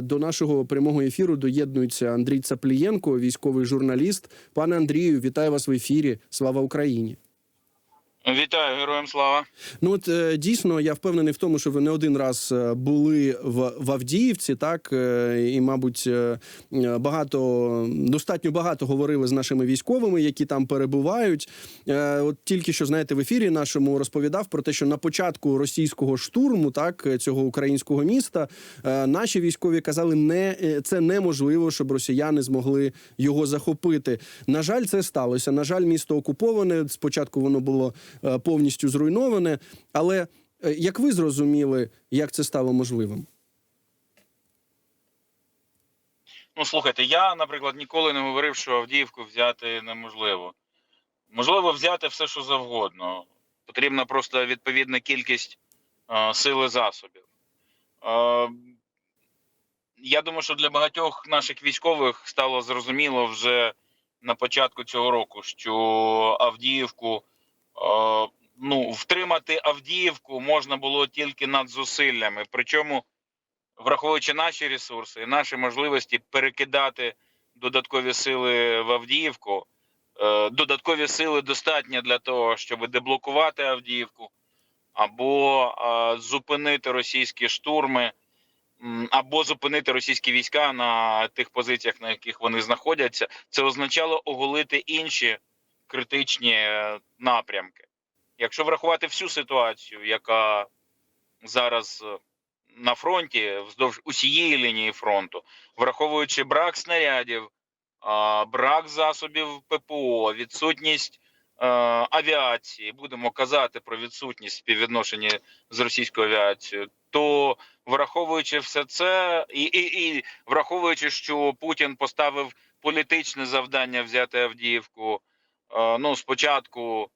до нашого прямого ефіру доєднується Андрій Цаплієнко, військовий журналіст. Пане Андрію, вітаю вас в ефірі. Слава Україні! Вітаю, героям слава. Ну от е, дійсно я впевнений в тому, що ви не один раз е, були в, в Авдіївці, так е, і, мабуть, багато достатньо багато говорили з нашими військовими, які там перебувають. От тільки що знаєте, в ефірі нашому розповідав про те, що на початку російського штурму, так цього українського міста, наші військові казали, не це неможливо, щоб росіяни змогли його захопити. На жаль, це сталося. На жаль, місто окуповане. Спочатку воно було повністю зруйноване. Але е, як ви зрозуміли, як це стало можливим? Ну слухайте, я, наприклад, ніколи не говорив, що Авдіївку взяти неможливо. Можливо, взяти все, що завгодно. Потрібна просто відповідна кількість е, сили засобів. Е, я думаю, що для багатьох наших військових стало зрозуміло вже на початку цього року, що Авдіївку, е, ну, втримати Авдіївку можна було тільки над зусиллями. Причому враховуючи наші ресурси, наші можливості перекидати додаткові сили в Авдіївку, е, додаткові сили достатньо для того, щоб деблокувати Авдіївку, або е, зупинити російські штурми, або зупинити російські війська на тих позиціях, на яких вони знаходяться. Це означало оголити інші критичні е, напрямки. Якщо врахувати всю ситуацію, яка зараз е, на фронті вздовж усієї лінії фронту, враховуючи брак снарядів, брак засобів ППО, відсутність е, авіації, будемо казати про відсутність співвідношення з російською авіацією, то враховуючи все це, і, і, і враховуючи, що Путін поставив політичне завдання взяти Авдіївку, ну спочатку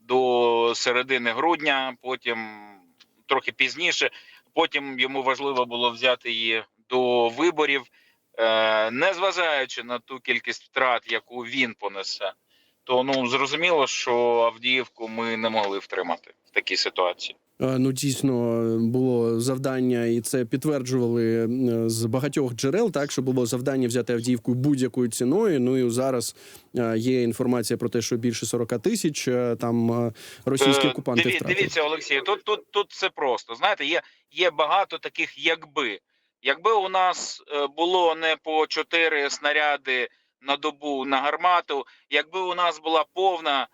до середини грудня, потім трохи пізніше. Потім йому важливо було взяти її до виборів, е, не зважаючи на ту кількість втрат, яку він понесе. То ну зрозуміло, що Авдіївку ми не могли втримати в такій ситуації. Е, Ну, дійсно було завдання, і це підтверджували е, з багатьох джерел. Так що було завдання взяти Авдіївку будь-якою ціною. Ну і зараз е, є інформація про те, що більше 40 тисяч там російські окупанти диві- втратили. Дивіться, Олексій, тут, тут, тут це просто. Знаєте, є, є багато таких якби. Якби у нас було не по чотири снаряди на добу на гармату, якби у нас була повна,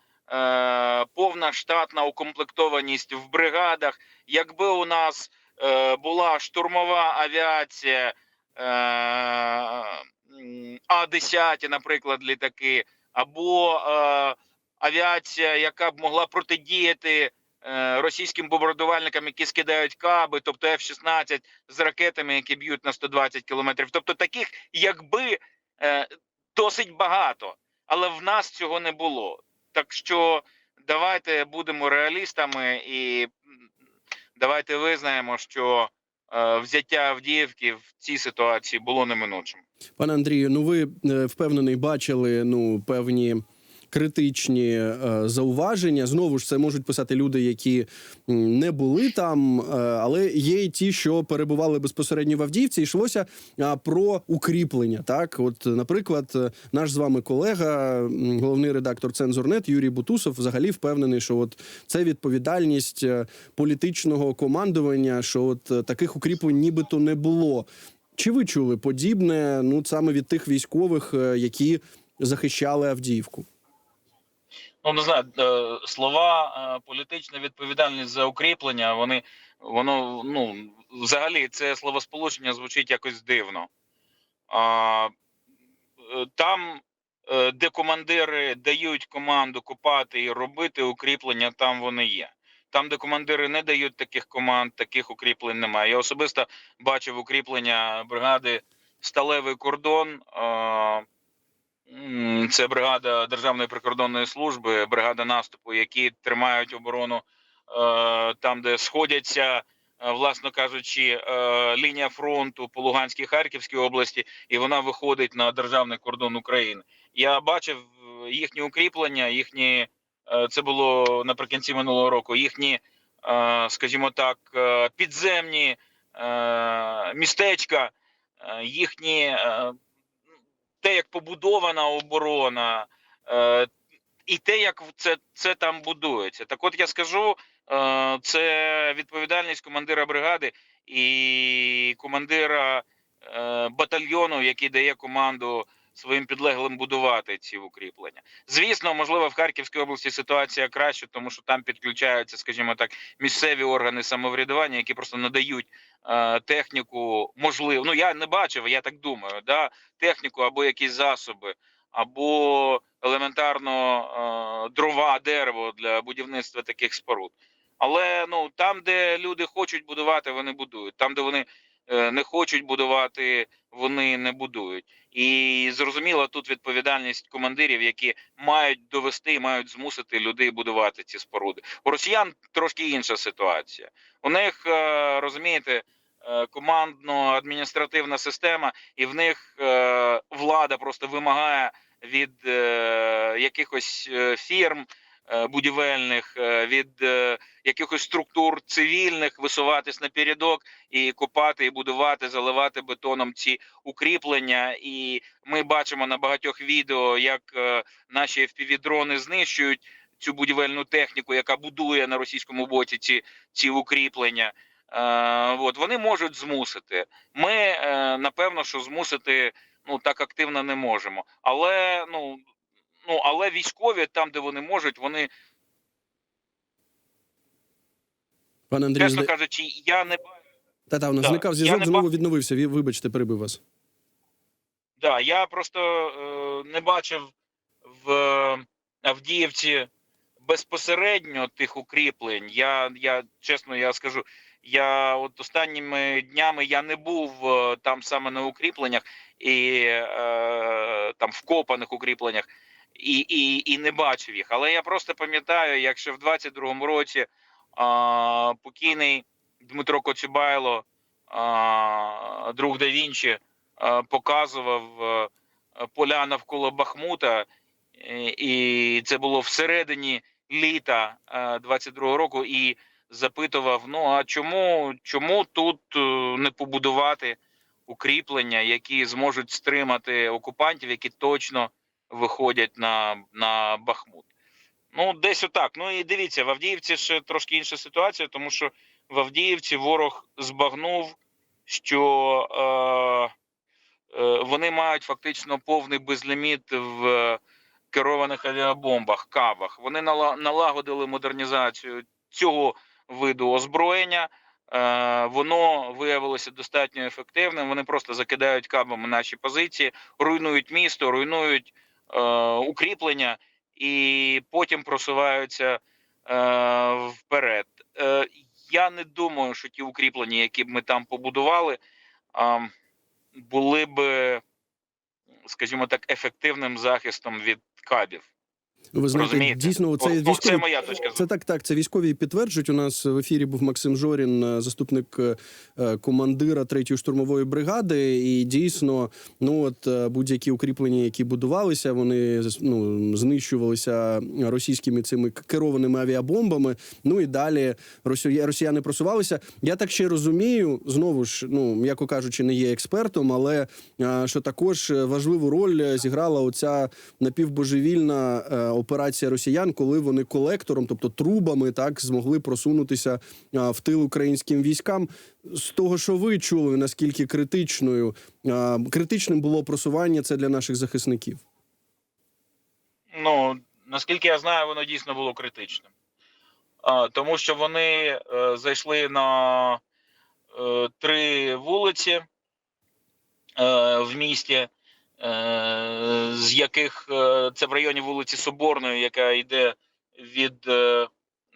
повна штатна укомплектованість в бригадах, якби у нас е, була штурмова авіація е, А-10, наприклад, літаки, або е, авіація, яка б могла протидіяти е, російським бомбардувальникам, які скидають каби, тобто F-16 з ракетами, які б'ють на 120 кілометрів. Тобто таких, якби е, досить багато, але в нас цього не було. Так що давайте будемо реалістами і давайте визнаємо, що е, взяття Авдіївки в цій ситуації було неминучим. Пане Андрію, ну ви е, впевнений, бачили ну певні. Критичні е, зауваження знову ж це можуть писати люди, які не були там, е, але є й ті, що перебували безпосередньо в Авдіївці. Йшлося про укріплення. Так, от, наприклад, е, наш з вами колега, головний редактор Цензурнет Юрій Бутусов, взагалі впевнений, що от це відповідальність політичного командування, що от таких укріплень нібито не було. Чи ви чули подібне? Ну саме від тих військових, які захищали Авдіївку? Ну не знаю, е, слова е, політична відповідальність за укріплення. Вони воно ну взагалі це словосполучення звучить якось дивно. А, е, Там, де командири дають команду копати і робити укріплення, там вони є. Там, де командири не дають таких команд, таких укріплень немає. Я особисто бачив укріплення бригади Сталевий кордон. М, Це бригада Державної прикордонної служби, бригада наступу, які тримають оборону е, там, де сходяться, е, власно кажучи, е, лінія фронту по Луганській Харківській області, і вона виходить на державний кордон України. Я бачив їхні укріплення, їхні це було наприкінці минулого року. Їхні, скажімо так, підземні містечка, їхні те, як побудована оборона, е, і те, як це, це там будується. Так от я скажу, е, це відповідальність командира бригади і командира е, батальйону, який дає команду своїм підлеглим будувати ці укріплення. Звісно, можливо, в Харківській області ситуація краща, тому що там підключаються, скажімо так, місцеві органи самоврядування, які просто надають техніку, можливо. Ну я не бачив, я так думаю, да, техніку або якісь засоби, або елементарно е, дрова, дерево для будівництва таких споруд. Але ну там, де люди хочуть будувати, вони будують. Там, де вони е, не хочуть будувати, вони не будують. І зрозуміло, тут відповідальність командирів, які мають довести, мають змусити людей будувати ці споруди. У росіян трошки інша ситуація. У них е, розумієте. е, Командно-адміністративна система, і в них е, влада просто вимагає від е, якихось е, фірм е, будівельних, е, від е, якихось структур цивільних висуватись напередок і копати, і будувати, заливати бетоном ці укріплення. І ми бачимо на багатьох відео, як е, наші FPV-дрони знищують цю будівельну техніку, яка будує на російському боці ці, ці укріплення. Е, от вони можуть змусити. Ми е, напевно, що змусити ну так активно не можемо. Але ну. Ну, але військові там, де вони можуть, вони Пане Андрію, чесно зда... кажучи, я не та та у нас да, зникав я зв'язок, не знову бачу. відновився. Ві- Вибачте, перебив вас. Да, я просто е, не бачив в Авдіївці безпосередньо тих укріплень. Я, я чесно я скажу, я от останніми днями я не був е, там саме на укріпленнях і е, там вкопаних укріпленнях. І, і, і не бачив їх. Але я просто пам'ятаю, як ще в 22-му році а, покійний Дмитро Коцюбайло, а, друг да Вінчі, е, показував е, поля навколо Бахмута, е, і це було всередині літа е, 22-го року. І запитував: ну а чому, чому тут е, не побудувати укріплення, які зможуть стримати окупантів, які точно виходять на, на Бахмут? Ну, десь отак. Ну і дивіться, в Авдіївці ще трошки інша ситуація, тому що в Авдіївці ворог збагнув, що е, е, вони мають фактично повний безліміт в керованих авіабомбах, кабах. Вони нала- налагодили модернізацію цього виду озброєння. Е, воно виявилося достатньо ефективним. Вони просто закидають кабами наші позиції, руйнують місто, руйнують укріплення і потім просуваються е, вперед. Е, я не думаю, що ті укріплення, які б ми там побудували, е, були б, скажімо так, ефективним захистом від кабів. Ви знаєте, Розумієте? дійсно, це військові це моя точка. Це так, так. Це військові підтверджують. У нас в ефірі був Максим Жорін, е, заступник е, е, командира третьої штурмової бригади. І дійсно, ну от будь-які укріплення, які будувалися, вони ну, знищувалися російськими цими керованими авіабомбами. Ну і далі росія- росіяни просувалися. Я так ще розумію. Знову ж, ну м'яко кажучи, не є експертом, але що також важливу роль зіграла оця напівбожевільна операція росіян, коли вони колектором, тобто трубами, так змогли просунутися в тил українським військам. З того, що ви чули, наскільки критичною критичним було просування це для наших захисників. Ну, наскільки я знаю, воно дійсно було критичним. Тому що вони е, зайшли на е, три вулиці е, в місті, з яких е, це в районі вулиці Соборної, яка йде від е,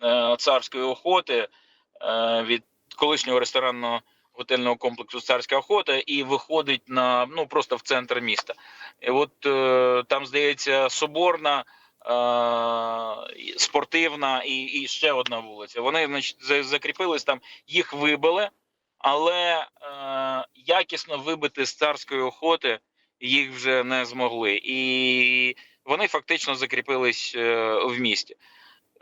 е, царської охоти, е, від колишнього ресторанного готельного комплексу Царська охота, і виходить на ну просто в центр міста. І от е, там, здається, Соборна, е, спортивна і, і ще одна вулиця. Вони значить, закріпились там, їх вибили, але е, якісно вибити з царської охоти їх вже не змогли. І вони фактично закріпились е, в місті.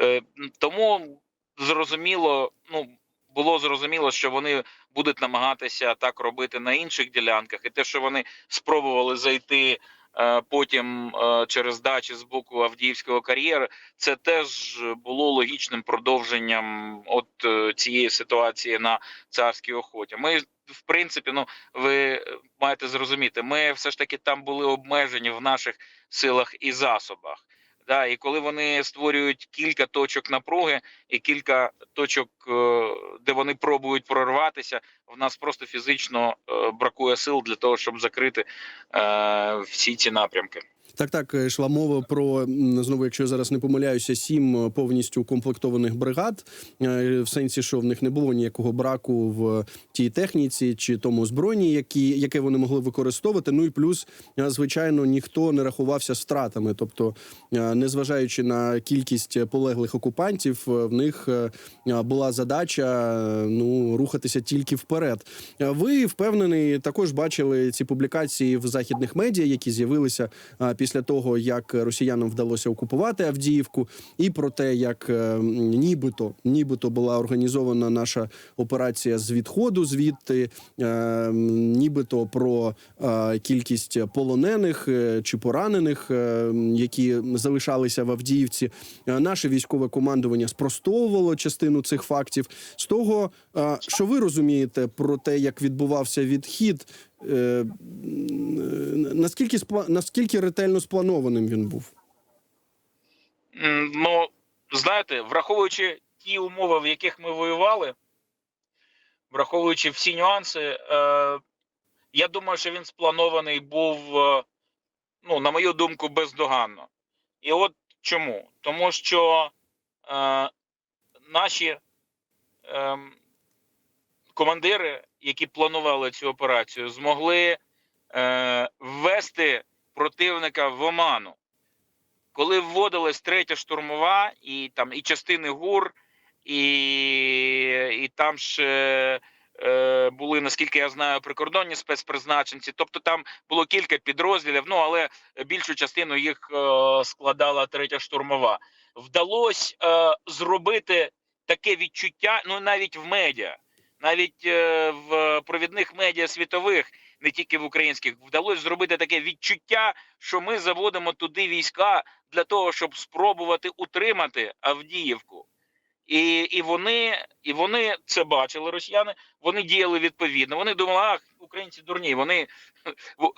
Е, тому зрозуміло, ну. було зрозуміло, що вони будуть намагатися так робити на інших ділянках, і те, що вони спробували зайти потім е, через дачі з боку Авдіївського кар'єру, це теж було логічним продовженням от е, цієї ситуації на царській охоті. Ми в принципі, ну ви маєте зрозуміти, ми все ж таки там були обмежені в наших силах і засобах. Да, і коли вони створюють кілька точок напруги і кілька точок, е, де вони пробують прорватися, в нас просто фізично е, бракує сил для того, щоб закрити е, всі ці напрямки. Так, так, е, йшла мова про знову, якщо я зараз не помиляюся, сім е, повністю укомплектованих бригад. Е, В сенсі, що в них не було ніякого браку в тій техніці чи тому озброєнні, які яке вони могли використовувати. Ну і плюс, звичайно, ніхто не рахувався стратами. Тобто, незважаючи на кількість полеглих окупантів, в них була задача ну рухатися тільки вперед. Ви впевнений, також бачили ці публікації в західних медіа, які з'явилися а, після того, як росіянам вдалося окупувати Авдіївку, і про те, як е, нібито нібито була організована наша операція з відходу звідти, е, нібито про е, кількість полонених чи поранених, які залишалися в Авдіївці. Наше військове командування спростовувало частину цих фактів. З того, що ви розумієте про те, як відбувався відхід, е, е, наскільки наскільки ретельно спланованим він був? Ну, знаєте, враховуючи ті умови, в яких ми воювали, враховуючи всі нюанси, е, я думаю, що він спланований був, е, ну, на мою думку, бездоганно. І от чому? Тому що е, наші е, командири, які планували цю операцію, змогли е, ввести противника в оману коли вводилась третя штурмова, і там і частини ГУР, і, і там ж е, е, були, наскільки я знаю, прикордонні спецпризначенці. Тобто там було кілька підрозділів, ну але більшу частину їх е, складала третя штурмова. Вдалося е, зробити таке відчуття, ну навіть в медіа, навіть е, в провідних медіа світових, не тільки в українських, вдалося зробити таке відчуття, що ми заводимо туди війська для того, щоб спробувати утримати Авдіївку. І, і вони і вони це бачили, росіяни. Вони діяли відповідно. Вони думали, ах, українці дурні. Вони,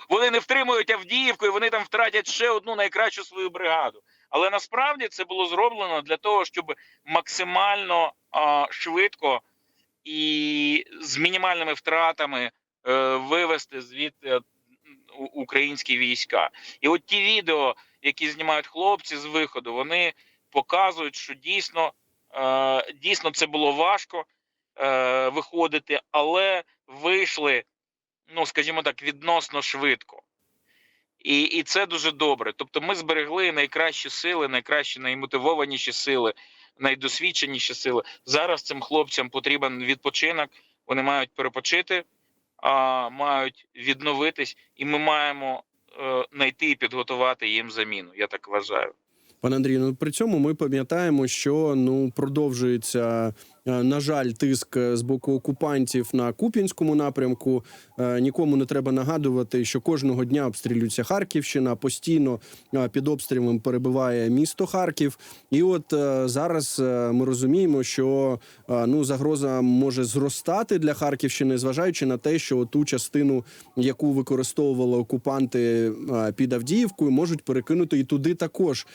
вони не втримують Авдіївку, і вони там втратять ще одну найкращу свою бригаду. Але насправді це було зроблено для того, щоб максимально а, швидко і з мінімальними втратами е, вивести звідти е, українські війська. І от ті відео, які знімають хлопці з виходу, вони показують, що дійсно, е, дійсно це було важко виходити, але вийшли, ну скажімо так, відносно швидко. І, і це дуже добре. Тобто, ми зберегли найкращі сили, найкращі, наймотивованіші сили, найдосвідченіші сили. Зараз цим хлопцям потрібен відпочинок. Вони мають перепочити, а мають відновитись, і ми маємо е, знайти і підготувати їм заміну. Я так вважаю. Пане Андрію, ну при цьому ми пам'ятаємо, що ну продовжується е, на жаль тиск е, з боку окупантів на Куп'янському напрямку. Е, Нікому не треба нагадувати, що кожного дня обстрілюється Харківщина. Постійно е, під обстрілом перебуває місто Харків. І от е, зараз е, ми розуміємо, що е, ну загроза може зростати для Харківщини, зважаючи на те, що ту частину, яку використовували окупанти е, під Авдіївкою, можуть перекинути і туди також.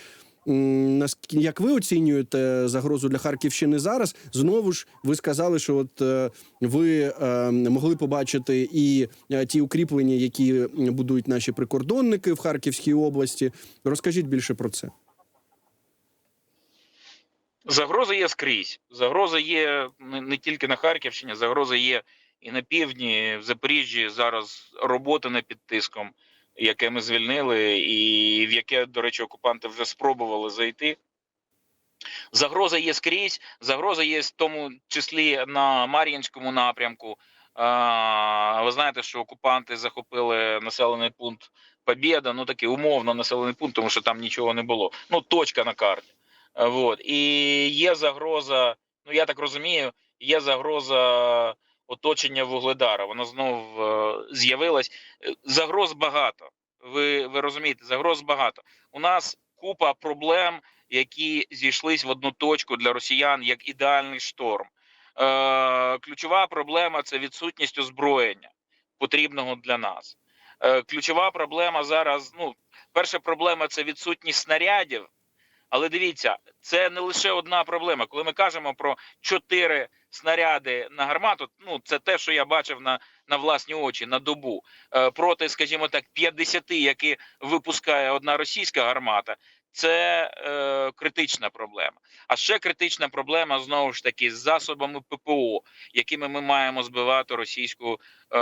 Як ви оцінюєте загрозу для Харківщини зараз? Знову ж ви сказали, що от е, ви е, могли побачити і е, ті укріплення, які будують наші прикордонники в Харківській області. Розкажіть більше про це. Загроза є скрізь. Загроза є не, тільки на Харківщині, загроза є і на півдні, в Запоріжжі. Зараз робота не під тиском, яке ми звільнили, і в яке, до речі, окупанти вже спробували зайти. Загроза є скрізь, загроза є в тому числі на Мар'їнському напрямку. А, ви знаєте, що окупанти захопили населений пункт Побєда, ну такий умовно населений пункт, тому що там нічого не було. Ну, точка на карті. Вот. І є загроза, ну я так розумію, є загроза оточення Вугледара. Вона знов е, з'явилась. Е, Загроз багато. Ви, ви розумієте, загроз багато. У нас купа проблем, які зійшлись в одну точку для росіян як ідеальний шторм. Е, ключова проблема це відсутність озброєння потрібного для нас. Е, ключова проблема зараз. Ну, перша проблема це відсутність снарядів. Але дивіться, це не лише одна проблема. Коли ми кажемо про чотири снаряди на гармату, ну це те, що я бачив на, на власні очі на добу, е, проти, скажімо так, 50, які випускає одна російська гармата. Це е, критична проблема. А ще критична проблема знову ж таки з засобами ППО, якими ми маємо збивати російську е,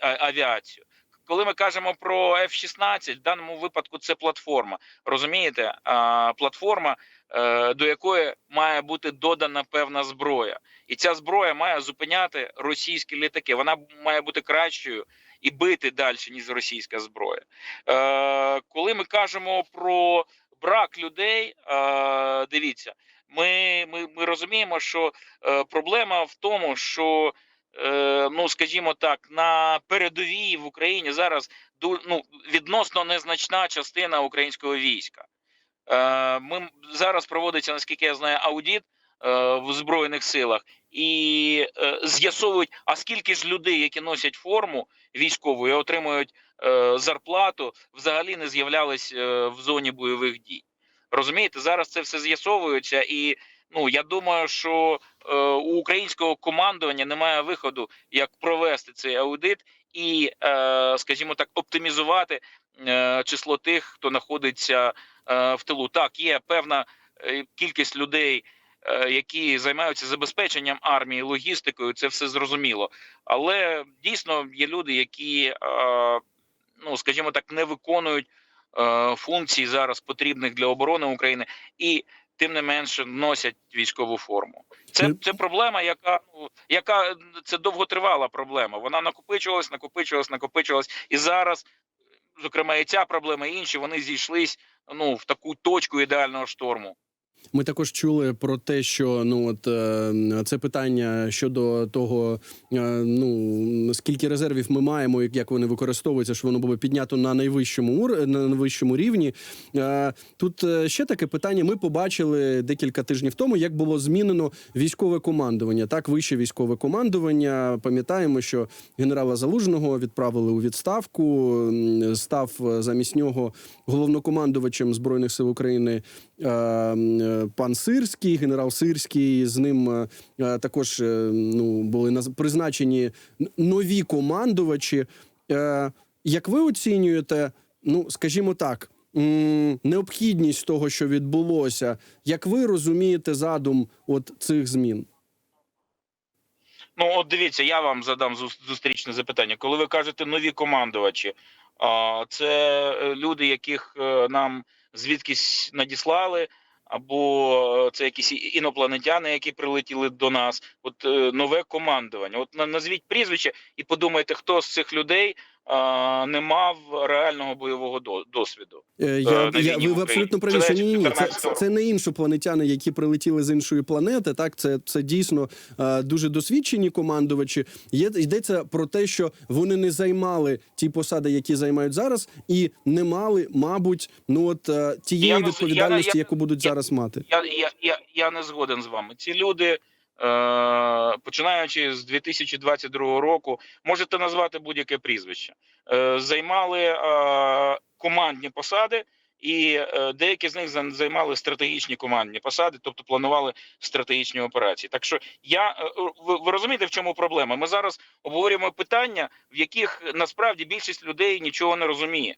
авіацію. Коли ми кажемо про F-16, в даному випадку це платформа. Розумієте, а, платформа, е, до якої має бути додана певна зброя, і ця зброя має зупиняти російські літаки. Вона має бути кращою і бити далі, ніж російська зброя. Е, Коли ми кажемо про брак людей, е, дивіться, ми, ми, ми розуміємо, що е, проблема в тому, що ну скажімо так, на передовій в Україні зараз ну, відносно незначна частина українського війська. Е, Ми зараз проводиться, наскільки я знаю, аудіт е, в збройних силах і е, з'ясовують, а скільки ж людей, які носять форму військову і отримують е, зарплату, взагалі не з'являлись е, в зоні бойових дій. Розумієте, зараз це все з'ясовується, і ну я думаю, що е, у українського командування немає виходу, як провести цей аудит і, е, скажімо так, оптимізувати е, число тих, хто знаходиться е, в тилу. Так, є певна е, кількість людей, е, які займаються забезпеченням армії, логістикою. Це все зрозуміло. Але дійсно є люди, які, е, ну скажімо так, не виконують е, функцій зараз потрібних для оборони України і. Тим не менше носять військову форму. Це, Ну, це проблема, яка ну, яка це довготривала проблема. Вона накопичувалась, накопичувалась, накопичувалась, і зараз, зокрема, і ця проблема, і інші вони зійшлись ну в таку точку ідеального шторму. Ми також чули про те, що ну от е, це питання щодо того, е, ну скільки резервів ми маємо, як вони використовуються, що воно було піднято на найвищому ур... на найвищому рівні. Е, Тут ще таке питання. Ми побачили декілька тижнів тому, як було змінено військове командування. Так, вище військове командування. Пам'ятаємо, що генерала Залужного відправили у відставку. Став замість нього головнокомандувачем збройних сил України пан Сирський, генерал Сирський. З ним е, е, також е, ну були призначені нові командувачі. Е, Як ви оцінюєте, ну скажімо так, необхідність того, що відбулося, як ви розумієте задум от цих змін? Ну, от дивіться, я вам задам зустрічне запитання. Коли ви кажете нові командувачі, це е, люди, яких е, нам звідкись надіслали, або е, це якісь інопланетяни, які прилетіли до нас. От е, нове командування. От на- назвіть прізвище і подумайте, хто з цих людей не мав реального бойового до- досвіду. Е, Я, я, ви, ви абсолютно праві, що ні, ні. Це, 14 це, не іншопланетяни, які прилетіли з іншої планети. Так, це, це дійсно е, дуже досвідчені командувачі. Є йдеться про те, що вони не займали ті посади, які займають зараз, і не мали, мабуть, ну от е, тієї Я відповідальності, я- я- яку будуть я- зараз мати. Я, я, я, я не згоден з вами. Ці люди, е, починаючи з 2022 року, можете назвати будь-яке прізвище, е, займали е, командні посади, і е, деякі з них за- займали стратегічні командні посади, тобто планували стратегічні операції. Так що я е, ви, ви розумієте, в чому проблема? Ми зараз обговорюємо питання, в яких насправді більшість людей нічого не розуміє,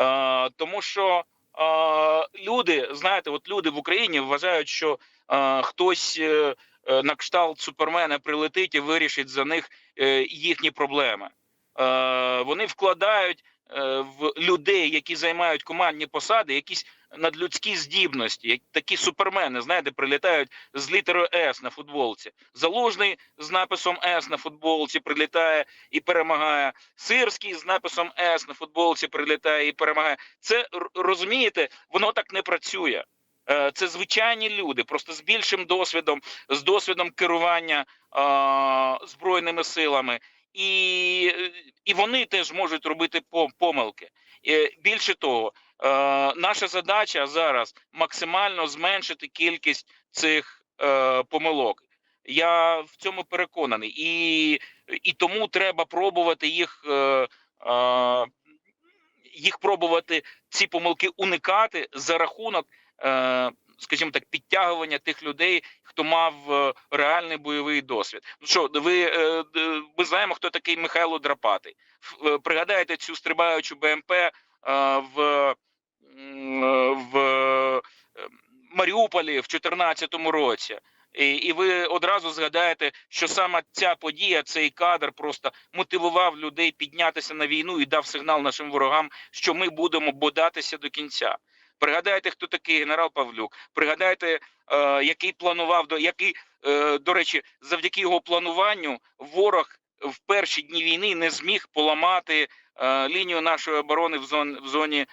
е, тому що. Е, люди, знаєте, от люди в Україні вважають, що е, хтось е, е, на кшталт супермена прилетить і вирішить за них е, їхні проблеми. Е, вони вкладають е, в людей, які займають командні посади, якісь надлюдські здібності, як такі супермени, знаєте, прилітають з літерою С на футболці. Залужний з написом С на футболці прилітає і перемагає. Сирський з написом С на футболці прилітає і перемагає. Це розумієте, воно так не працює. Е, Це звичайні люди, просто з більшим досвідом, з досвідом керування е, збройними силами, і, і вони теж можуть робити помилки. Е, Більше того, е, наша задача зараз максимально зменшити кількість цих е, помилок. Я в цьому переконаний, і, і тому треба пробувати їх. Е, е, їх пробувати ці помилки уникати за рахунок, скажімо так, підтягування тих людей, хто мав е, реальний бойовий досвід. Ну що, ви е, ми знаємо, хто такий Михайло Драпатий. Е, Пригадайте цю стрибаючу БМП е, в, е, в е, Маріуполі в 2014 році. І, і ви одразу згадаєте, що саме ця подія, цей кадр просто мотивував людей піднятися на війну і дав сигнал нашим ворогам, що ми будемо бодатися до кінця. Пригадайте, хто такий генерал Павлюк. Пригадайте, е, який планував до який, е, до речі, завдяки його плануванню ворог в перші дні війни не зміг поламати е, лінію нашої оборони в зоні в зоні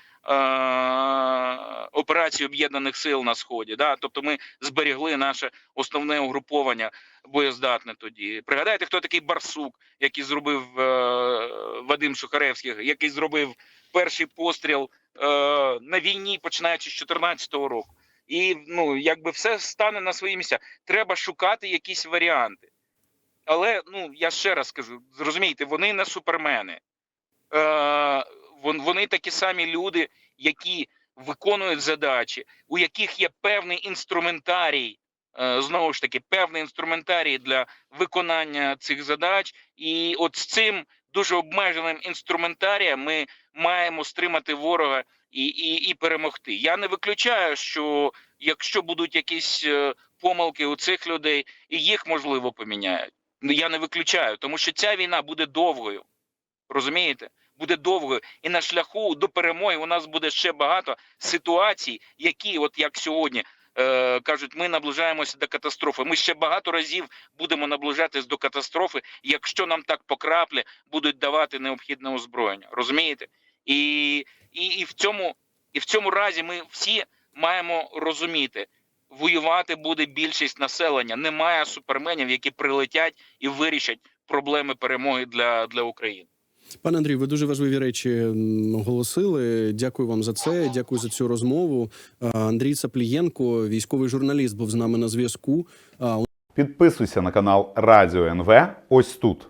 операції об'єднаних сил на сході. Да? Тобто ми зберегли наше основне угруповання боєздатне тоді. Пригадайте, хто такий Барсук, який зробив е, Вадим Шухаревський, який зробив перший постріл е, на війні, починаючи з 2014 року. І ну, якби все стане на свої місця. Треба шукати якісь варіанти. Але ну я ще раз скажу: зрозумійте, вони не супермени. Е, вон- вони такі самі люди, які виконують задачі, у яких є певний інструментарій, е, знову ж таки, певний інструментарій для виконання цих задач. І от з цим дуже обмеженим інструментарієм ми маємо стримати ворога і, і, і перемогти. Я не виключаю, що якщо будуть якісь е, помилки у цих людей, і їх можливо поміняють. Ну я не виключаю, тому що ця війна буде довгою. Розумієте? Буде довгою, і на шляху до перемоги у нас буде ще багато ситуацій, які, от як сьогодні, е, кажуть, ми наближаємося до катастрофи. Ми ще багато разів будемо наближатись до катастрофи, якщо нам так по краплі будуть давати необхідне озброєння. Розумієте? І, і, і в цьому, і в цьому разі ми всі маємо розуміти. Воювати буде більшість населення. Немає суперменів, які прилетять і вирішать проблеми перемоги для, для України. Пане Андрій, ви дуже важливі речі оголосили. Дякую вам за це. Дякую за цю розмову. Андрій Саплієнко, військовий журналіст, був з нами на зв'язку. Підписуйся на канал Радіо НВ ось тут.